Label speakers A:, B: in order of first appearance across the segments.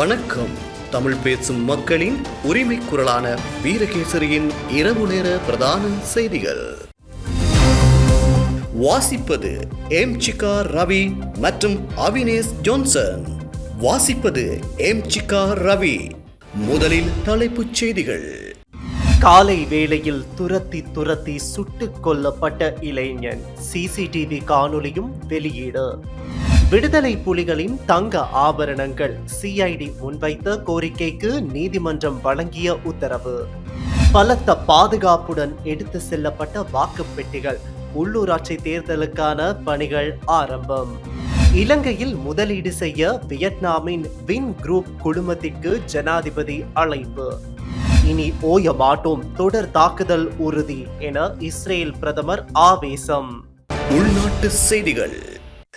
A: வணக்கம். தமிழ் பேசும் மக்களின் உரிமை குரலான வீரகேசரியின் இரவு நேர பிரதான செய்திகள். வாசிப்பது எம் சிகா ரவி மற்றும் அவினேஷ் ஜோன்சன். வாசிப்பது எம் சிகா ரவி. முதலில் தலைப்புச் செய்திகள்.
B: காலை வேளையில் துரத்தி துரத்தி சுட்டுக் கொல்லப்பட்ட இளைஞன். சிசிடிவி காணொலியும் வெளியீடு. விடுதலை புலிகளின் தங்க ஆபரணங்கள். சிஐடி முன்வைத்த கோரிக்கைக்கு நீதிமன்றம் வழங்கிய உத்தரவு. பலத்த பாதுகாப்புடன் எடுத்து செல்லப்பட்ட வாக்கு பெட்டிகள் உள்ளூராட்சி தேர்தலுக்கான பணிகள் ஆரம்பம். இலங்கையில் முதலீடு செய்ய வியட்நாமின் வின் குரூப் குழுமத்திற்கு ஜனாதிபதி அழைப்பு. இனி ஓய மாட்டோம் தொடர் தாக்குதல் உறுதி என இஸ்ரேல் பிரதமர் ஆவேசம்.
A: உள்நாட்டு செய்திகள்.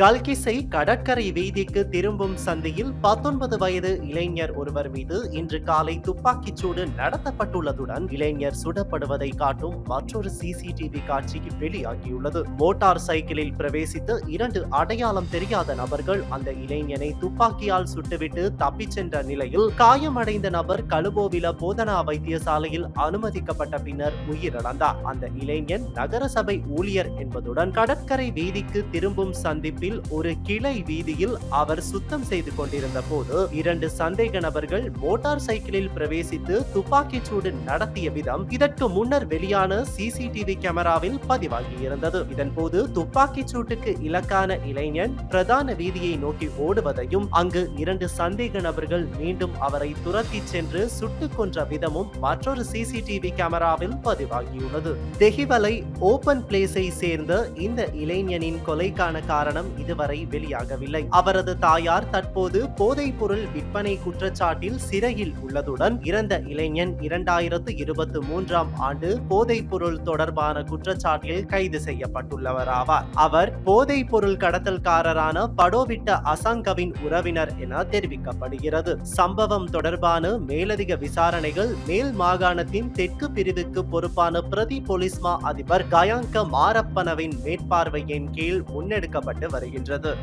B: கல்கிசை கடற்கரை வீதிக்கு திரும்பும் சந்தையில் பத்தொன்பது வயது இளைஞர் ஒருவர் மீது இன்று காலை துப்பாக்கிச் சூடு நடத்தப்பட்டுள்ளதுடன் இளைஞர் சுடப்படுவதை காட்டும் மற்றொரு சிசிடிவி காட்சி வெளியாகியுள்ளது. மோட்டார் சைக்கிளில் பிரவேசித்து இரண்டு அடையாளம் தெரியாத நபர்கள் அந்த இளைஞனை துப்பாக்கியால் சுட்டுவிட்டு தப்பிச் சென்ற நிலையில் காயமடைந்த நபர் கழுபோவில போதனா வைத்தியசாலையில் அனுமதிக்கப்பட்ட பின்னர் உயிரிழந்தார். அந்த இளைஞன் நகரசபை ஊழியர் என்பதுடன் கடற்கரை வீதிக்கு திரும்பும் சந்திப்பில் ஒரு கிளை வீதியில் அவர் சுத்தம் செய்து கொண்டிருந்த போது இரண்டு சந்தேக நபர்கள் மோட்டார் சைக்கிளில் பிரவேசித்து துப்பாக்கிச் சூடு நடத்திய விதம் இதற்கு முன்னர் வெளியான சிசிடிவி கேமராவில் பதிவாகியிருந்தது. இதன் போது துப்பாக்கிச் சூட்டுக்கு இலக்கான இளைஞன் பிரதான வீதியை நோக்கி ஓடுவதையும் அங்கு இரண்டு சந்தேக நபர்கள் மீண்டும் அவரை துரத்தி சென்று சுட்டுக் கொன்ற விதமும் மற்றொரு சிசிடிவி கேமராவில் பதிவாகியுள்ளது. தெஹிவலை ஓபன் பிளேஸை சேர்ந்த இந்த இளைஞனின் கொலைக்கான காரணம் இதுவரை வெளியாகவில்லை. அவரது தாயார் தற்போது போதைப் பொருள் விற்பனை குற்றச்சாட்டில் சிறையில் உள்ளதுடன் இறந்த இளைஞன் இரண்டாயிரத்து இருபத்தி மூன்றாம் ஆண்டு போதைப் பொருள் தொடர்பான குற்றச்சாட்டில் கைது செய்யப்பட்டுள்ளவராவார். அவர் போதைப் பொருள் கடத்தல்காரரான படோவிட்ட அசங்கவின் உறவினர் என தெரிவிக்கப்படுகிறது. சம்பவம் தொடர்பான மேலதிக விசாரணைகள் மேல் மாகாணத்தின் தெற்கு பிரிவுக்கு பொறுப்பான பிரதி போலீஸ்மா அதிபர் கயாங்க மாரப்பனவின் மேற்பார்வையின் கீழ் முன்னெடுக்கப்பட்டு வருகின்றது.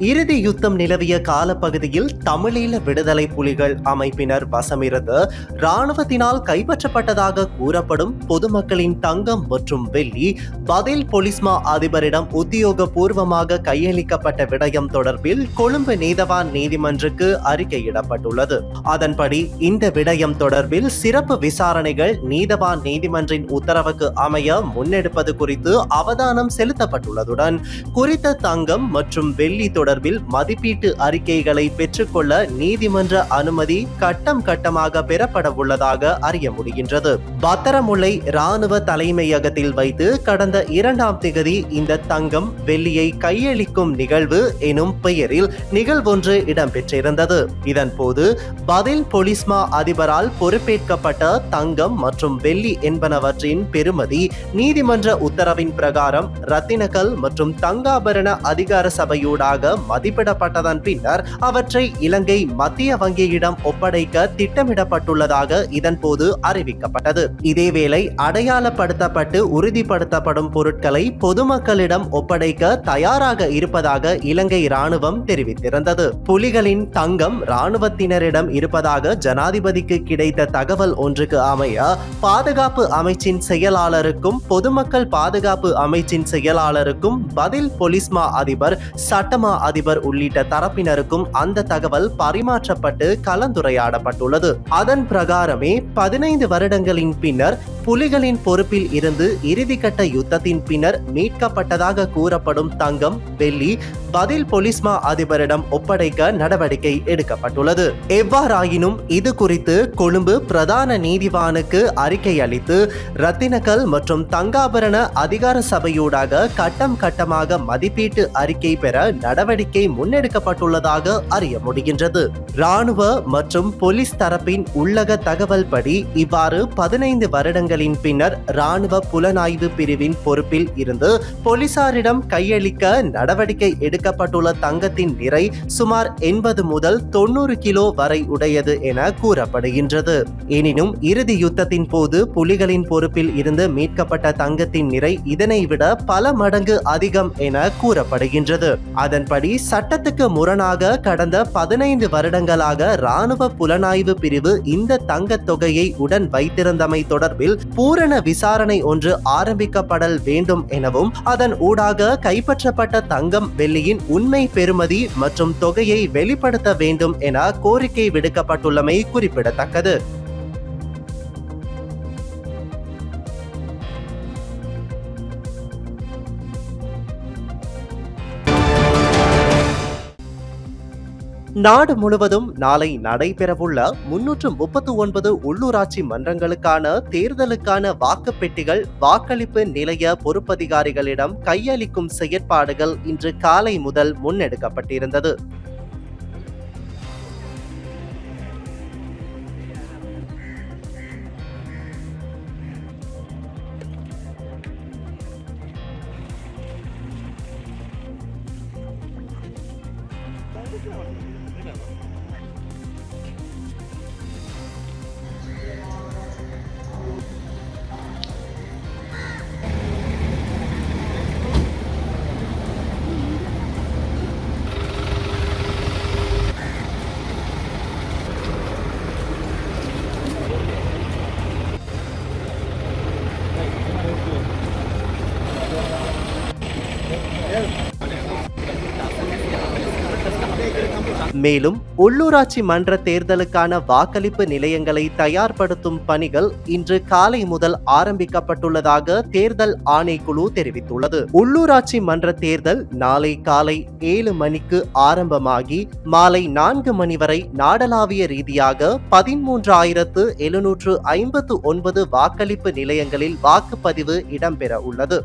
B: இறுதி யுத்தம் நிலவிய காலப்பகுதியில் தமிழீழ விடுதலை புலிகள் அமைப்பினர் வசமிருந்து இராணுவத்தினால் கைப்பற்றப்பட்டதாக கூறப்படும் பொதுமக்களின் தங்கம் மற்றும் வெள்ளி பதில் பொலிஸ்மா அதிபரிடம் உத்தியோகபூர்வமாக கையளிக்கப்பட்ட விடயம் தொடர்பில் கொழும்பு நீதவான் நீதிமன்றுக்கு அறிக்கையிடப்பட்டுள்ளது. அதன்படி இந்த விடயம் தொடர்பில் சிறப்பு விசாரணைகள் நீதவான் நீதிமன்றின் உத்தரவுக்கு அமைய முன்னெடுப்பது குறித்து அவதானம் செலுத்தப்பட்டுள்ளதுடன் குறித்த தங்கம் மற்றும் வெள்ளி தொடர்பில் மதிப்பீட்டு அறிக்கைகளை பெற்றுக்கொள்ள நீதிமன்ற அனுமதி கட்டம் கட்டமாக பெறப்பட உள்ளதாக அறிய முடிகின்றது. பத்தரமுல்லை ராணுவ தலைமையகத்தில் வைத்து கடந்த இரண்டாம் திகதி இந்த தங்கம் வெள்ளியை கையளிக்கும் நிகழ்வு எனும் பெயரில் நிகழ்வொன்று இடம்பெற்றிருந்தது. இதன்போது பதில் பொலிஸ்மா அதிபரால் பொறுப்பேற்கப்பட்ட தங்கம் மற்றும் வெள்ளி என்பனவற்றின் பெறுமதி நீதிமன்ற உத்தரவின் பிரகாரம் ரத்தினக்கல் மற்றும் தங்காபரண அதிகார சபையூடாக மதிப்பிடப்பட்டதன் பின்னர் அவற்றை இலங்கை மத்திய வங்கியிடம் ஒப்படைக்க திட்டமிடப்பட்டுள்ளதாக இதன் போது அறிவிக்கப்பட்டது. இதேவேளை அடையாளப்படுத்தப்பட்டு உறுதிப்படுத்தப்படும் பொருட்களை பொதுமக்களிடம் ஒப்படைக்க தயாராக இருப்பதாக இலங்கை ராணுவம் தெரிவித்திருந்தது. புலிகளின் தங்கம் ராணுவத்தினரிடம் இருப்பதாக ஜனாதிபதிக்கு கிடைத்த தகவல் ஒன்றுக்கு அமைய பாதுகாப்பு அமைச்சின் செயலாளருக்கும் பொதுமக்கள் பாதுகாப்பு அமைச்சின் செயலாளருக்கும் பதில் பொலிஸ்மா அதிபர் சட்டமா அதிபர் உள்ளிட்ட தரப்பினருக்கும் அந்த தகவல் பரிமாற்றப்பட்டு கலந்துரையாடப்பட்டுள்ளது. அதன் பிரகாரமே பதினைந்து வருடங்களின் பின்னர் புலிகளின் பொறுப்பில் இருந்து இறுதிக்கட்ட யுத்தத்தின் பின்னர் மீட்கப்பட்டதாக கூறப்படும் தங்கம் வெள்ளி பதில் பொலிஸ்மா அதிபரிடம் ஒப்படைக்க நடவடிக்கை எடுக்கப்பட்டுள்ளது. எவ்வாறாயினும் இது குறித்து கொழும்பு பிரதான நீதிவானுக்கு அறிக்கை அளித்து ரத்தினக்கல் மற்றும் தங்காபரண அதிகார சபையூடாக கட்டம் கட்டமாக மதிப்பீட்டு அறிக்கை பெற நடவடிக்கை முன்னெடுக்கப்பட்டுள்ளதாக அறிய முடிகின்றது. ராணுவ மற்றும் போலீஸ் தரப்பின் உள்ளக தகவல் படி இவ்வாறு பதினைந்து வருடங்களின் பின்னர் ராணுவ புலனாய்வு பிரிவின் பொறுப்பில் இருந்து போலீசாரிடம் கையளிக்க நடவடிக்கை எடுக்கப்பட்டுள்ள தங்கத்தின் நிறை சுமார் எண்பது முதல் தொண்ணூறு கிலோ வரை உடையது என கூறப்படுகின்றது. எனினும் இறுதி யுத்தத்தின் போது புலிகளின் பொறுப்பில் இருந்து மீட்கப்பட்ட தங்கத்தின் நிறை இதனை விட பல மடங்கு அதிகம் என கூறப்படுகின்றது. அதன்படி சட்டத்துக்கு முரணாக கடந்த பதினைந்து வருடங்களாக ராணுவ புலனாய்வு பிரிவு இந்த தங்கத் தொகையை உடன் வைத்திருந்தமை தொடர்பில் பூரண விசாரணை ஒன்று ஆரம்பிக்கப்படல் வேண்டும் எனவும் அதன் ஊடாக கைப்பற்றப்பட்ட தங்கம் வெள்ளியின் உண்மை பெறுமதி மற்றும் தொகையை வெளிப்படுத்த வேண்டும் என கோரிக்கை விடுக்கப்பட்டுள்ளமை குறிப்பிடத்தக்கது. நாடு முழுவதும் நாளை நடைபெறவுள்ள முன்னூற்று முப்பத்து ஒன்பது உள்ளூராட்சி மன்றங்களுக்கான தேர்தலுக்கான வாக்குப்பெட்டிகள் வாக்களிப்பு நிலைய பொறுப்பதிகாரிகளிடம் கையளிக்கும் செயற்பாடுகள் இன்று காலை முதல் முன்னெடுக்கப்பட்டிருந்தது. மேலும் உள்ளூராட்சி மன்ற தேர்தலுக்கான வாக்களிப்பு நிலையங்களை தயார்படுத்தும் பணிகள் இன்று காலை முதல் ஆரம்பிக்கப்பட்டுள்ளதாக தேர்தல் ஆணைக்குழு தெரிவித்துள்ளது. உள்ளூராட்சி மன்ற தேர்தல் நாளை காலை ஏழு மணிக்கு ஆரம்பமாகி மாலை நான்கு மணி வரை நாடளாவிய ரீதியாக பதிமூன்றாயிரத்து எழுநூற்று ஐம்பத்து ஒன்பது வாக்களிப்பு நிலையங்களில் வாக்குப்பதிவு இடம்பெற உள்ளது.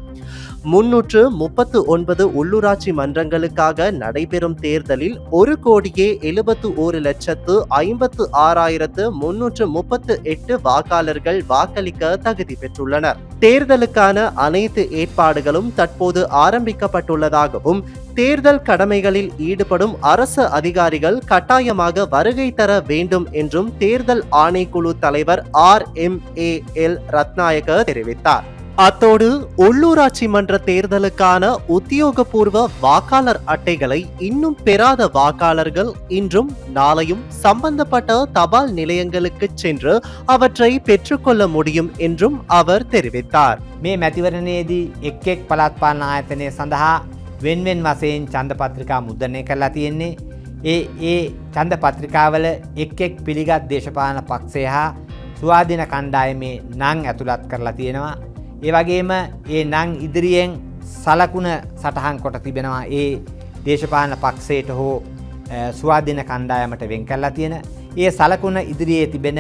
B: முன்னூற்று முப்பத்து ஒன்பது உள்ளூராட்சி மன்றங்களுக்காக நடைபெறும் தேர்தலில் ஒரு கோடியே எழுபத்து ஒரு லட்சத்து ஐம்பத்து ஆறாயிரத்து முன்னூற்று முப்பத்து எட்டு வாக்காளர்கள் வாக்களிக்க தகுதி பெற்றுள்ளனர். தேர்தலுக்கான அனைத்து ஏற்பாடுகளும் தற்போது ஆரம்பிக்கப்பட்டுள்ளதாகவும் தேர்தல் கடமைகளில் ஈடுபடும் அரசு அதிகாரிகள் கட்டாயமாக வருகை தர வேண்டும் என்றும் தேர்தல் ஆணைக்குழு தலைவர் R M A L Ratnayake தெரிவித்தார். அத்தோடு உள்ளூராட்சி மன்ற தேர்தலுக்கான உத்தியோகபூர்வ வாக்காளர் அட்டைகளை இன்னும் பெறாத வாக்காளர்கள் இன்றும் நாளையும் சம்பந்தப்பட்ட தபால் நிலையங்களுக்கு சென்று அவற்றை பெற்றுக்கொள்ள முடியும் என்றும் அவர் தெரிவித்தார்
C: මේ මැතිවරණයේදී එක් එක් පළත් පාලන ආයතනය සඳහා වෙන්වෙන් වසයෙන් චන්ද පත්‍රිකා මුද්‍රණය කරලා තියෙන්නේ ඒ ඒ චන්ද පත්‍රිකාවල එක් එක් පිළිගත් දේශපාලන පක්ෂය හා ස්වාධීන කණ්ඩායමේ නං ඇතුළත් කරලා තියෙනවා ඒ වගේම ඒ නං ඉදිරියෙන් සලකුණ සටහන් කොට තිබෙනවා ඒ දේශපාලන පක්ෂයට හෝ අ, ස්වාධීන කණ්ඩායමට වෙන් කරලා තියෙන ඒ සලකුණ ඉදිරියේ තිබෙන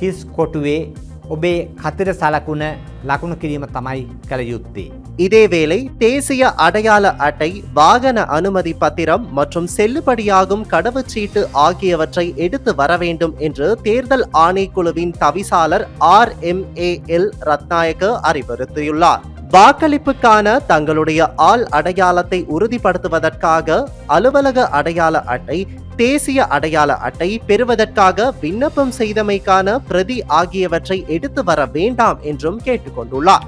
C: හිස් කොටුවේ ඔබේ කතර සලකුණ ලකුණු කිරීම තමයි කළ යුත්තේ.
B: இதேவேளை தேசிய அடையாள அட்டை வாகன அனுமதி பத்திரம் மற்றும் செல்லுபடியாகும் கடவுச்சீட்டு ஆகியவற்றை எடுத்து வர வேண்டும் என்று தேர்தல் ஆணைக்குழுவின் தவிசாளர் R M A L Ratnayake அறிவுறுத்தியுள்ளார். வாக்களிப்புக்கான தங்களுடைய ஆள் அடையாளத்தை உறுதிப்படுத்துவதற்காக அலுவலக அடையாள அட்டை தேசிய அடையாள அட்டை பெறுவதற்காக விண்ணப்பம் செய்தமைக்கான பிரதி ஆகியவற்றை எடுத்து வர வேண்டாம் என்றும் கேட்டுக்கொண்டுள்ளார்.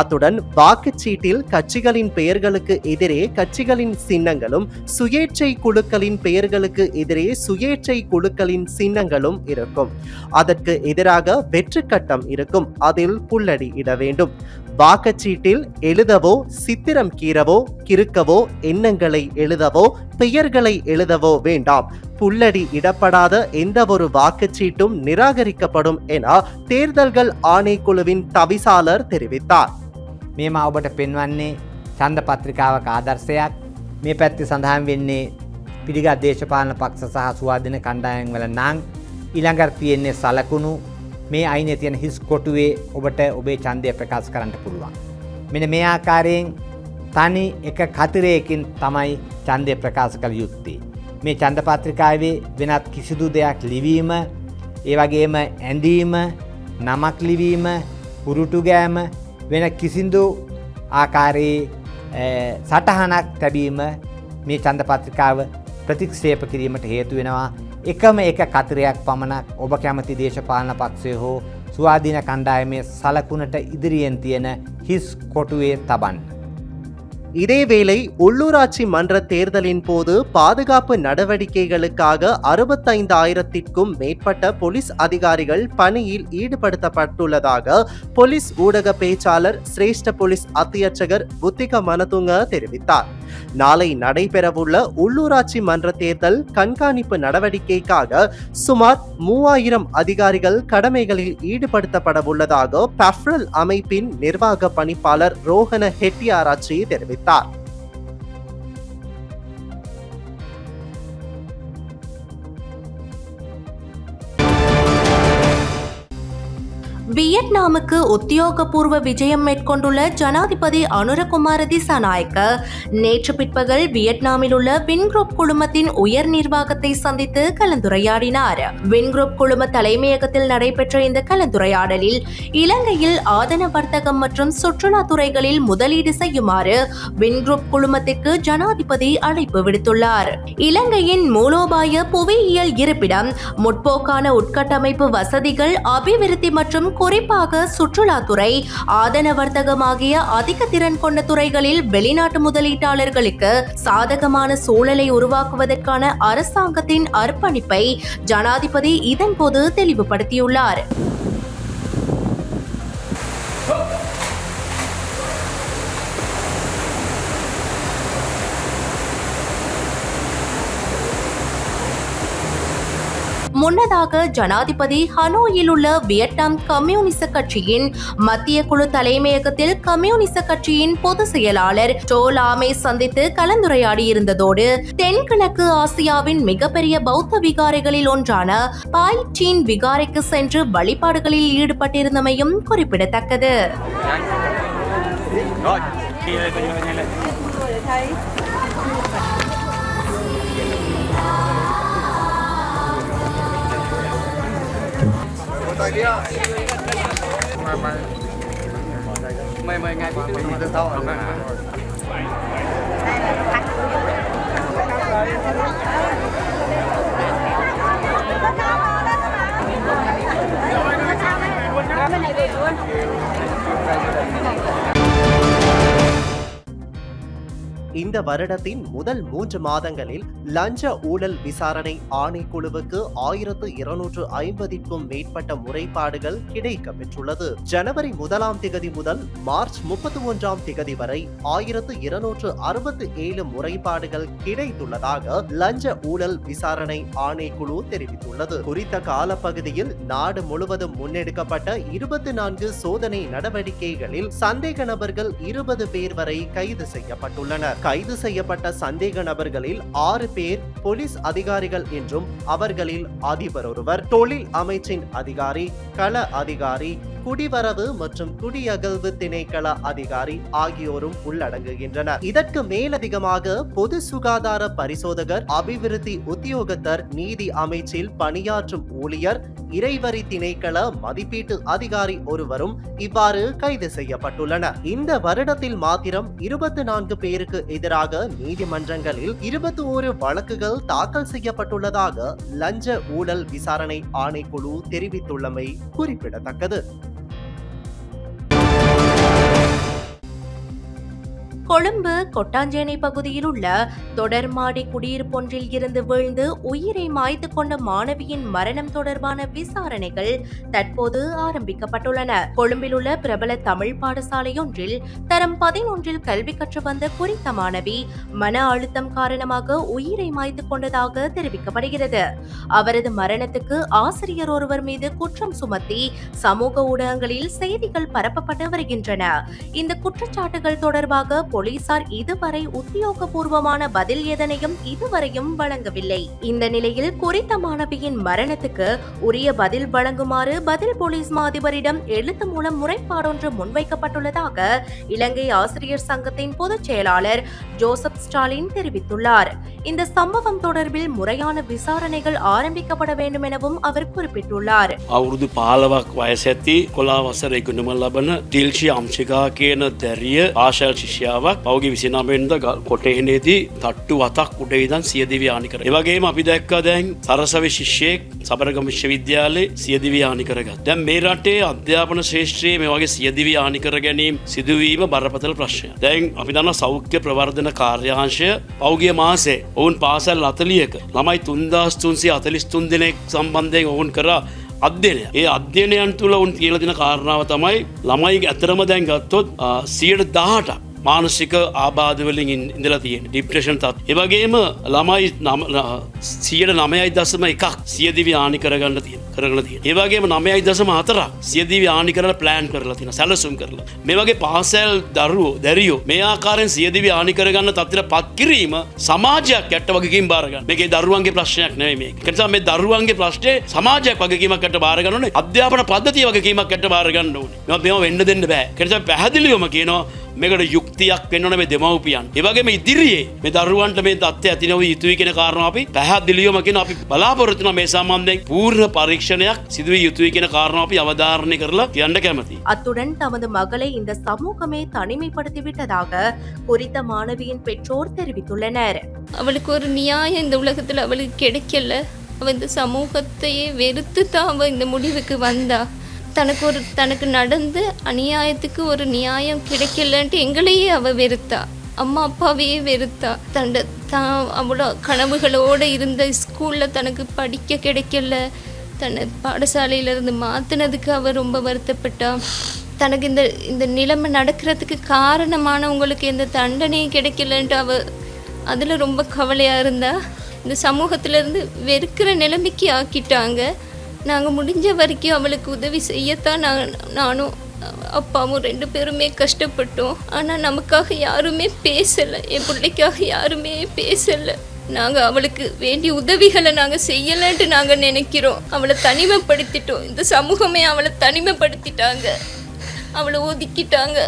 B: அத்துடன் வாக்குச்சீட்டில் கட்சிகளின் பெயர்களுக்கு எதிரே கட்சிகளின் சின்னங்களும் சுயேட்சை குழுக்களின் பெயர்களுக்கு எதிரே சுயேட்சை குழுக்களின் சின்னங்களும் இருக்கும். அதற்கு எதிராக வெற்று கட்டம் இருக்கும். அதில் புல்லடி இட வேண்டும். வாக்குச்சீட்டில் எழுதவோ சித்திரம் கீறவோ கிறுக்கவோ எண்ணங்களை எழுதவோ பெயர்களை எழுதவோ வேண்டாம். புல்லடி இடப்படாத எந்த ஒரு வாக்குச்சீட்டும் நிராகரிக்கப்படும் என தேர்தல்கள் ஆணைக்குழுவின் தவிசாளர் தெரிவித்தார்.
C: මේම ඔබට පෙන්වන්නේ චන්ද පත්‍රිකාවක ආදර්ශයක් මේ පැත්ති සඳහන් වෙන්නේ පිළිගත් දේශපාලන පක්ෂ සහ ස්වාධන කණ්ඩායන් වල නං ඉළඟර තියෙන්නේ සලකුණු මේ අයින තියෙන හිස් කොටුවේ ඔබට ඔබේ චන්දය ප්‍රකාශ කරන්නට පුළුවන්. මෙන මේ ආකාරයෙන් තනි එක කතිරයකින් තමයි චන්දය ප්‍රකාශ කළ යුත්තේ. මේ චන්දපත්‍රිකාවේ වෙනත් කිසිදු දෙයක් ලිවීම ඒ වගේම ඇඳීම නමක් ලිවීම පුරුටුගෑම වෙන කිසිදු ආකාරයේ සටහනක් තැබීම මේ චන්දපත්‍රිකාව ප්‍රතික්ෂේප කිරීමට හේතු වෙනවා එකම එක කතරයක් පමණක් ඔබ කැමති දේශපාලන පක්ෂය හෝ ස්වාධීන කණ්ඩායමේ සලකුණට ඉදිරියෙන් තියෙන හිස් කොටුවේ තබන්න.
B: இதேவேளை உள்ளூராட்சி மன்ற தேர்தலின் போது பாதுகாப்பு நடவடிக்கைகளுக்காக அறுபத்தைந்தாயிரத்திற்கும் மேற்பட்ட போலீஸ் அதிகாரிகள் பணியில் ஈடுபடுத்தப்பட்டுள்ளதாக போலீஸ் ஊடக பேச்சாளர் சிரேஷ்ட போலீஸ் அத்தியட்சகர் புத்திக மனதுங்க தெரிவித்தார். நாளை நடைபெறவுள்ள உள்ளூராட்சி மன்ற தேர்தல் கண்காணிப்பு நடவடிக்கைக்காக சுமார் மூவாயிரம் அதிகாரிகள் கடமைகளில் ஈடுபடுத்தப்பட பஃப்ரல் அமைப்பின் நிர்வாக பணிப்பாளர் ரோஹன ஹெட்டியாராச்சி தெரிவித்தார். 大。
D: வியட்நாமுக்கு உத்தியோகபூர்வ விஜயம் மேற்கொண்டுள்ள ஜனாதிபதி அனுரகுமார திசாநாயக்க நேற்று பிற்பகல் வியட்நாமில் உள்ள வின்குரூப் குழுமத்தின் உயர் நிர்வாகத்தை சந்தித்து கலந்துரையாடினார். வின்குரூப் குழும தலைமையகத்தில் நடைபெற்ற இந்த கலந்துரையாடலில் இலங்கையில் ஆதன வர்த்தகம் மற்றும் சுற்றுலா துறைகளில் முதலீடு செய்யுமாறு வின்குரூப் குழுமத்திற்கு ஜனாதிபதி அழைப்பு விடுத்துள்ளார். இலங்கையின் மூலோபாய புவியியல் இருப்பிடம் முற்போக்கான உட்கட்டமைப்பு வசதிகள் அபிவிருத்தி மற்றும் குறிப்பாக சுற்றுலாத்துறை ஆதன வர்த்தகமாகிய அதிக திறன் கொண்ட துறைகளில் வெளிநாட்டு முதலீட்டாளர்களுக்கு சாதகமான சூழலை உருவாக்குவதற்கான அரசாங்கத்தின் அர்ப்பணிப்பை ஜனாதிபதி இதன்போது தெளிவுபடுத்தியுள்ளார். முன்னதாக ஜனாதிபதி ஹனோயில் உள்ள வியட்நாம் கம்யூனிச கட்சியின் மத்திய குழு தலைமையகத்தில் கம்யூனிச கட்சியின் பொதுச் செயலாளர் டோலாமை சந்தித்து கலந்துரையாடியிருந்ததோடு தென்கிழக்கு ஆசியாவின் மிகப்பெரிய பௌத்த விகாரைகளில் ஒன்றான பாய் சீன் விகாரைக்கு சென்று வழிபாடுகளில் ஈடுபட்டிருந்தமையும் குறிப்பிடத்தக்கது.
E: tay đi ạ. Mày mày. Mày mày ngay đi. Mày từ sau rồi.
F: Bên này về luôn.
B: இந்த வருடத்தின் முதல் மூன்று மாதங்களில் லஞ்ச ஊழல் விசாரணை ஆணைக்குழுவுக்கு ஆயிரத்து இருநூற்று ஐம்பதிற்கும் மேற்பட்ட முறைப்பாடுகள் கிடைக்க பெற்றுள்ளது. ஜனவரி முதலாம் திகதி முதல் மார்ச் முப்பத்தி ஒன்றாம் திகதி வரை ஆயிரத்து இருநூற்று அறுபத்தி ஏழு முறைப்பாடுகள் கிடைத்துள்ளதாக லஞ்ச ஊழல் விசாரணை ஆணைக்குழு தெரிவித்துள்ளது. குறித்த காலப்பகுதியில் நாடு முழுவதும் முன்னெடுக்கப்பட்ட இருபத்தி நான்கு சோதனை நடவடிக்கைகளில் சந்தேக நபர்கள் இருபது பேர் வரை கைது செய்யப்பட்டுள்ளனர். கைது செய்யப்பட்ட சந்தேக நபர்களில் ஆறு பேர் போலீஸ் அதிகாரிகள் என்றும் அவர்களில் அதிபர் ஒருவர். தொழில் அமைச்சின் அதிகாரி கள அதிகாரி குடிவரவு மற்றும் குடியகல்வு திணைக்கள அதிகாரி ஆகியோரும் உள்ளடங்குகின்றனர். இதற்கு மேலதிகமாக பொது சுகாதார பரிசோதகர் அபிவிருத்தி உத்தியோகத்தர் நீதி அமைச்சில் பணியாற்றும் ஊழியர் இறைவரி திணைக்கள மதிப்பீட்டு அதிகாரி ஒருவரும் இவ்வாறு கைது செய்யப்பட்டுள்ளனர். இந்த வருடத்தில் மாத்திரம் இருபத்தி நான்கு பேருக்கு எதிராக நீதிமன்றங்களில் இருபத்தி ஓரு வழக்குகள் தாக்கல் செய்யப்பட்டுள்ளதாக லஞ்ச ஊழல் விசாரணை ஆணைக்குழு தெரிவித்துள்ளமை குறிப்பிடத்தக்கது.
D: கொழும்பு கொட்டாஞ்சேனை பகுதியில் உள்ள தொடர்மாடி குடியிருப்பொன்றில் இருந்து வீழ்ந்து உயிரை மாய்த்து கொண்ட மாணவியின் மரணம் தொடர்பான விசாரணைகள் தற்போது ஆரம்பிக்கப்பட்டுள்ளன. கொழும்பில் உள்ள பிரபல தமிழ் பாடசாலையொன்றில் தரம் பதினொன்றில் கல்வி கற்று வந்த குறித்த மாணவி மன அழுத்தம் காரணமாக உயிரை மாய்த்து கொண்டதாக தெரிவிக்கப்படுகிறது. அவரது மரணத்துக்கு ஆசிரியர் ஒருவர் மீது குற்றம் சுமத்தி சமூக ஊடகங்களில் செய்திகள் பரப்பப்பட்டு வருகின்றன. இந்த குற்றச்சாட்டுகள் தொடர்பாக போலீசார் இதுவரை உத்தியோகபூர்வமான பதில் எதனையும் இதுவரையும் வழங்கவில்லை. இந்த நிலையில் குறித்த மாணவியின் மரணத்துக்கு உரிய பதில் வழங்குமாறு பதில் போலீஸ் மாதிபரிடம் எழுத்து மூலம் முறைப்பாடொன்று முன்வைக்கப்பட்டுள்ளதாக இலங்கை ஆசிரியர் சங்கத்தின் பொதுச் செயலாளர் ஜோசப் ஸ்டாலின் தெரிவித்துள்ளார். இந்த சம்பவம் தொடர்பில் முறையான விசாரணைகள் ஆரம்பிக்கப்பட வேண்டும் எனவும் அவர் குறிப்பிட்டுள்ளார்
E: අවුරුදු පාලවක් වයස ඇති කොලා වසර ඉගුණුම ලබන ටිල්ෂි අම්ශිකා කියන දැරිය ආශල් ශිෂ්‍යාවක් පෞගේ විසිනමෙන්ද කොටහෙනේදී තට්ටු වතක් උඩයිදන් සියදිවයානි කර. ඒවගේම අපි දැක්කා දැන් සරසව ශිෂ්‍යයෙක් සබරගම විශ්වවිද්‍යාලේ සියදිවි ආනි කරගත්. දැන් මේ රටේ අධ්‍යාපන ශේෂත්‍රයේ මේ වගේ සියදිවි ආනි කර ගැනීම සිදුවීම බරපතල ප්‍රශ්නය. දැන් අපි දන්න සෞඛ්‍ය ප්‍රවර්ධන කාර්යාංශය පෞගිය මාසේ ඔවුන් පාසල් අතලියක ළමයි තුන්දස් තුන්සේ අතලිස් තුන් දෙනෙක් සම්බන්ධයෙන් ඔවුන් කරා අධ්‍යනය ඒ අධ්‍යනයන් තුළ උන් කියලතින කාරණාව තමයි ළමයි ඇතරම දැන් ගත්තොත් සියට දාහට මානසික ආබාධවලින් ඉන්- ඉඳලා තියෙන ඩිප්‍රේෂන් තත්. ඒවගේම ළමයි සියට නමයයි දසම එකක් සියදිවි ආනි කරගන්න තිය කරගල තිය. ඒවගේම නමයයි දසම අතරක් සියදිවි ආනි කරල ප්ලෑන් කරලා තින සැලසුම් කරලා. මේ වගේ පාසැල් දරුවෝ දැරියෝ මේ ආකාරෙන් සියදිවි ආනි කරගන්න තත්තිර පත් කිරීම සමාජයක් ඇට වගකින් බාරගන්න මේගේ දරුවන්ගේ ප්‍රශ්නයක් නෙවේ මේ නිසා මේ දරුවන්ගේ ප්‍රශ්නය සමාජයක් වගකීමකට බාරගන්නන අධ්‍යාපන පද්ධතිය වගකීමක් ඇට බාරගන්න ඕනේ. මෙම වෙන්න දෙන්න බෑ. කරස පැහදිලියොම කියනවා මේකට යුක්තියක් වෙන්න ඕනේ මේ දෙමව්පියන්. ඒ වගේම ඉදිරියේ මේ දරුවන්ට මේ தත්ත්වය ඇති නොවී යුතුයි කියන කාරණාව අපි පැහැදිලිවම කියන අපි බලාපොරොත්තු වෙන මේ සම්බන්ධයෙන් පූර්ණ පරීක්ෂණයක් සිදුවිය යුතුයි කියන කාරණාව අපි අවධාරණය කරලා කියන්න කැමතියි.
D: அத்துடன் தமது மகளை இந்த சமூகமே தனிமைப்படுத்தி விட்டதாக குறித்த மாணவியின் பெற்றோர் தெரிவித்துள்ளனர்
G: அவளுக்கு ஒரு நியாயம் இந்த உலகத்தில் அவளுக்கு கிடைக்கல அவள் இந்த சமூகத்தையே வெறுத்து தான் அவள் இந்த முடிவுக்கு வந்தா தனக்கு ஒரு தனக்கு நடந்த அநியாயத்துக்கு ஒரு நியாயம் கிடைக்கலன்ட்டு எங்களையே அவள் வெறுத்தா. அம்மா அப்பாவையே வெறுத்தா. தண்ட தான் அவ்வளோ கனவுகளோடு இருந்த ஸ்கூலில் தனக்கு படிக்க கிடைக்கல. தன்னை பாடசாலையிலேருந்து மாற்றினதுக்கு அவள் ரொம்ப வருத்தப்பட்டா. தனக்கு இந்த இந்த நிலைமை நடக்கிறதுக்கு காரணமானவங்களுக்கு எந்த தண்டனையும் கிடைக்கலன்ட்டு அவள் அதில் ரொம்ப கவலையாக இருந்தா. இந்த சமூகத்திலேருந்து வெறுக்கிற நிலைமைக்கு ஆக்கிட்டாங்க. நாங்கள் முடிஞ்ச வரைக்கும் அவளுக்கு உதவி செய்யத்தான் நான் நானும் அப்பாவும் ரெண்டு பேருமே கஷ்டப்பட்டோம். ஆனால் நமக்காக யாருமே பேசலை. என் பிள்ளைக்காக யாருமே பேசலை. நாங்கள் அவளுக்கு வேண்டிய உதவிகளை நாங்கள் செய்யலைன்ட்டு நாங்கள் நினைக்கிறோம். அவளை தனிமைப்படுத்திட்டோம். இந்த சமூகமே அவளை தனிமைப்படுத்திட்டாங்க. அவளை ஒதுக்கிட்டாங்க.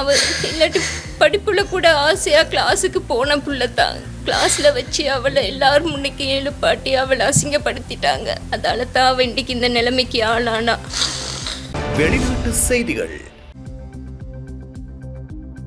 G: அவள் இல்லாட்டி படிப்புல கூட ஆசையா கிளாஸுக்கு போன புள்ள தான் கிளாஸ்ல வச்சு அவளை எல்லாரும் முன்னைக்கு எழுப்பாட்டி அவளை அசிங்கப்படுத்திட்டாங்க. அதால தான் அவ இந்த நிலைமைக்கு ஆளானா.
A: வெளிநாட்டு செய்திகள்.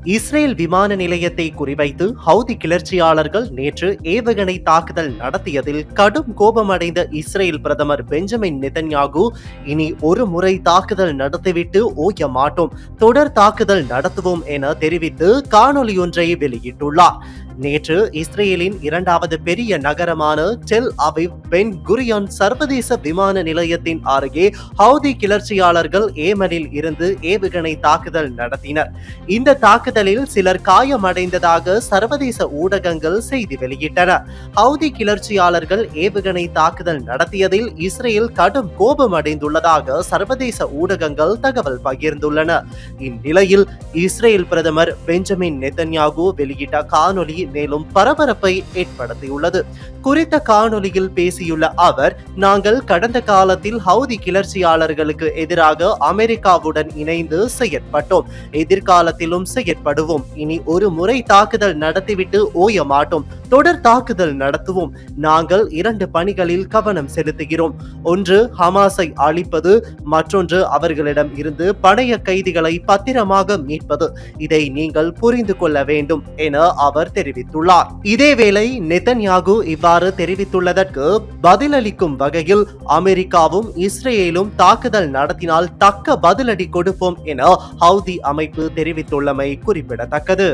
B: இஸ்ரேல் விமான நிலையத்தை குறிவைத்து ஹவுதி கிளர்ச்சியாளர்கள் நேற்று ஏவுகணை தாக்குதல் நடத்தியதில் கடும் கோபமடைந்த இஸ்ரேல் பிரதமர் பெஞ்சமின் நிதன்யாகு இனி ஒரு முறை தாக்குதல் நடத்திவிட்டு ஓய மாட்டோம். தொடர் தாக்குதல் நடத்துவோம் என தெரிவித்து காணொலியொன்றை வெளியிட்டுள்ளார். நேற்று இஸ்ரேலின் இரண்டாவது பெரிய நகரமான டெல் அவிவ் பென் குரியான் சர்வதேச விமான நிலையத்தின் அருகே ஹவுதி கிளர்ச்சியாளர்கள் ஏமனில் இருந்து ஏவுகணை தாக்குதல் நடத்தினர். இந்த தாக்குதலில் சிலர் காயமடைந்ததாக சர்வதேச ஊடகங்கள் செய்தி வெளியிட்டன. ஹவுதி கிளர்ச்சியாளர்கள் ஏவுகணை தாக்குதல் நடத்தியதில் இஸ்ரேல் கடும் கோபம் அடைந்துள்ளதாக சர்வதேச ஊடகங்கள் தகவல் பகிர்ந்துள்ளன. இந்நிலையில் இஸ்ரேல் பிரதமர் பெஞ்சமின் நெதன்யாகு வெளியிட்ட காணொலி மேலும் பரபரப்பை ஏற்படுத்தியுள்ளது. குறித்த காணொலியில் பேசியுள்ள அவர் நாங்கள் கடந்த காலத்தில் ஹவுதி கிளர்ச்சியாளர்களுக்கு எதிராக அமெரிக்காவுடன் இணைந்து செயற்பட்டோம். எதிர்காலத்திலும் செயற்படுவோம். இனி ஒரு முறை தாக்குதல் நடத்திவிட்டு ஓய மாட்டோம் தொடர் தாக்குதல் நடத்துவோம். நாங்கள் இரண்டு பணிகளில் கவனம் செலுத்துகிறோம். ஒன்று ஹமாஸை அழிப்பது மற்றொன்று அவர்களிடம் இருந்து பழைய கைதிகளை பத்திரமாக மீட்பது. இதை நீங்கள் புரிந்து கொள்ள வேண்டும் என அவர் தெரிவித்துள்ளார். இதேவேளை நெதன்யாகு இவ்வாறு தெரிவித்துள்ளதற்கு பதிலளிக்கும் வகையில் அமெரிக்காவும் இஸ்ரேலும் தாக்குதல் நடத்தினால் தக்க பதிலடி கொடுப்போம் என ஹவுதி அமைப்பு தெரிவித்துள்ளமை குறிப்பிடத்தக்கது.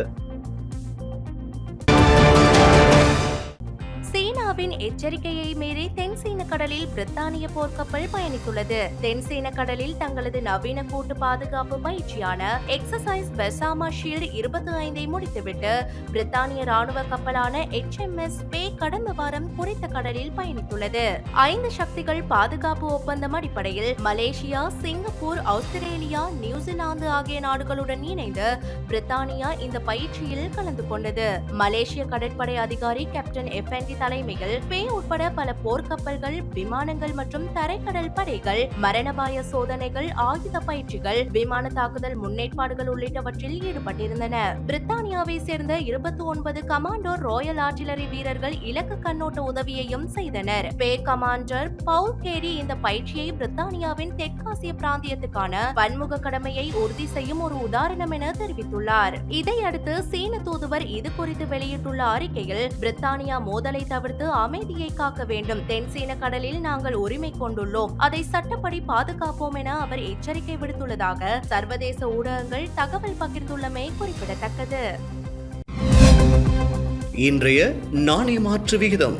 D: சீனாவின் எச்சரிக்கையை மீறி தென்சீன கடலில் பிரித்தானிய போர்க்கப்பல் பயணித்துள்ளது. தென்சீன கடலில் தங்களது நவீன கூட்டு பாதுகாப்பு பயிற்சியான எக்ஸசைஸ் பெசாமா ஷீல்டு இருபத்தி ஐந்தை முடித்துவிட்டு பிரித்தானிய ராணுவ கப்பலான எச்எம்எஸ் பே கடந்த வாரம் குறித்த கடலில் பயணித்துள்ளது. ஐந்து சக்திகள் பாதுகாப்பு ஒப்பந்தம் அடிப்படையில் மலேசியா சிங்கப்பூர் ஆஸ்திரேலியா நியூசிலாந்து ஆகிய நாடுகளுடன் இணைந்து பிரித்தானியா இந்த பயிற்சியில் கலந்து கொண்டது. மலேசிய கடற்படை அதிகாரி கேப்டன் எஃப்என்டி தலைமையில் பே உட்பட பல போர்க்கப்பல்கள் விமானங்கள் மற்றும் தரைக்கடல் படைகள் மரணபாய சோதனைகள் ஆயுத பயிற்சிகள் விமான தாக்குதல் முன்னேற்பாடுகள் உள்ளிட்டவற்றில் ஈடுபட்டிருந்தன. பிரித்தானியாவை சேர்ந்த இருபத்தி ஒன்பது கமாண்டோ ராயல் ஆர்டிலரி வீரர்கள் இலக்கு கண்ணோட்ட உதவியையும் செய்தனர். பே கமாண்டர் பவுல் கேரி இந்த பயிற்சியை பிரித்தானியாவின் தெற்காசிய பிராந்தியத்துக்கான பன்முக கடமையை உறுதி செய்யும் ஒரு உதாரணம் என தெரிவித்துள்ளார். இதையடுத்து சீன தூதுவர் இது குறித்து வெளியிட்டுள்ள அறிக்கையில் பிரித்தானியா மோதலை தவிர்த்து அமைதியை காக்க வேண்டும். தென் சீன கடலில் நாங்கள் உரிமை கொண்டுள்ளோம். அதை சட்டப்படி பாதுகாப்போம் என அவர் எச்சரிக்கை விடுத்துள்ளதாக சர்வதேச ஊடகங்கள் தகவல் பகிர்ந்துள்ளமை குறிப்பிடத்தக்கது.
A: இன்றைய நாணய மாற்று விகிதம்.